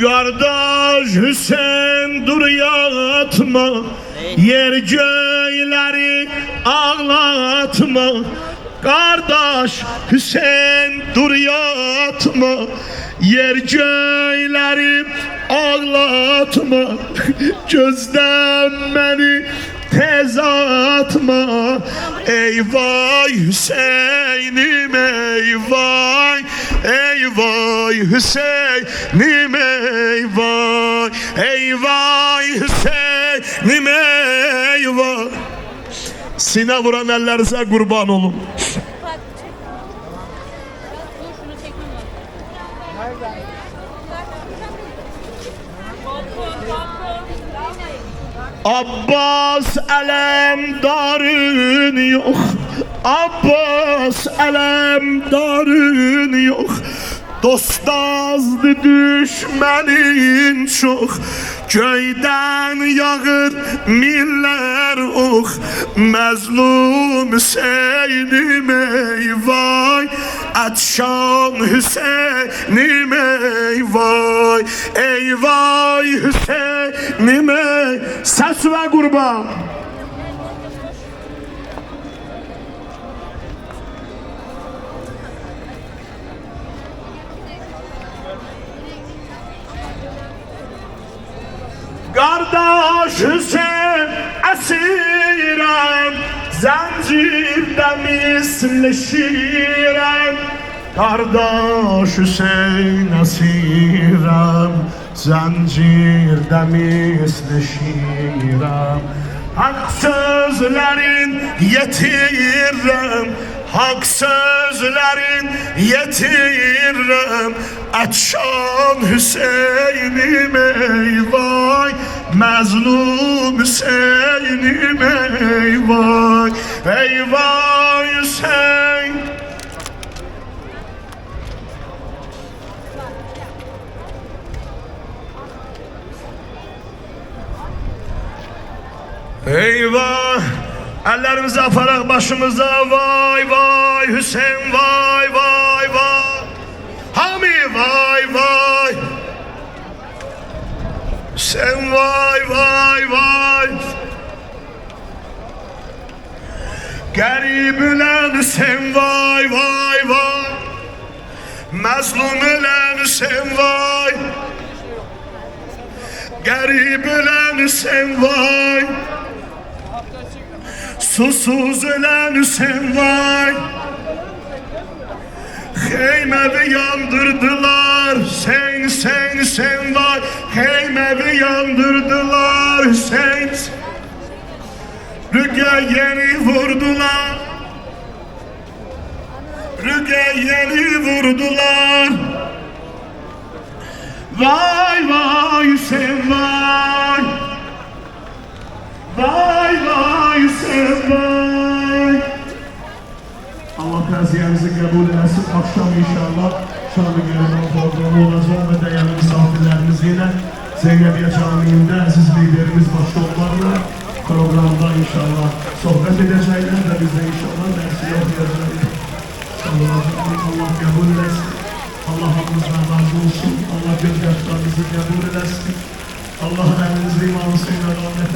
Kardeş Hüseyin dur yatma. Yer göyleri ağlatma. Kardeş Hüseyin dur yatma. Yer göyleri ağlatma. Gözden beni tez atma. Ey vay Hüseyin'im ey vay Ey vay Hüseyin'im ey vay? Ey vay Hüseyin'im ey vay? Sine vuran ellerinize kurban olun. Abbas alemdarın yok Abbas alemdarın yok. Dost azdı düşmenin çok. Köyden yağır miller oh Mezlum Hüseyin'im ey vay Atşan Hüseyin'im ey vay Ey vay Hüseyin'im ey. Ses ve kurban Hüseyin esirem Zincirde misleşirem. Kardeş Hüseyin esirem Zincirde misleşirem. Hak sözlerin yetirirem Hak sözlerin yetirirem Açan Hüseyin'im ey vay Mezlum Hüseyin'im ey vay Ey vay Hüseyin Eyvah! Ellerimizi aparak başımıza vay vay Hüseyin vay Hüseyin vay vay vay. Garip ulan Hüseyin vay vay vay. Mazlum Hüseyin vay. Ulan Hüseyin vay. Susuz ölen Hüseyin vay Heymevi yandırdılar Sen sen sen vay Heymevi yandırdılar Hüseyin Rüge yeni vurdular. Rüge yeni vurdular. Vay vay Hüseyin vay Vay vay Hüseyin vay taziyemizi kabul etsin. Akşam inşallah Şanlı Gönül'ün programı olacak ve değerli misafirlerimiz yine Zeynebiye Camii'nde aziz liderimiz başta onlarla programda inşallah sohbet edecekler ve biz de inşallah dersi yapacağız. Allah kabul etsin. Allah hamımızdan razı olsun. Allah gözyaşlarınızı kabul etsin. Allah elinizde imanı suyla rahmet.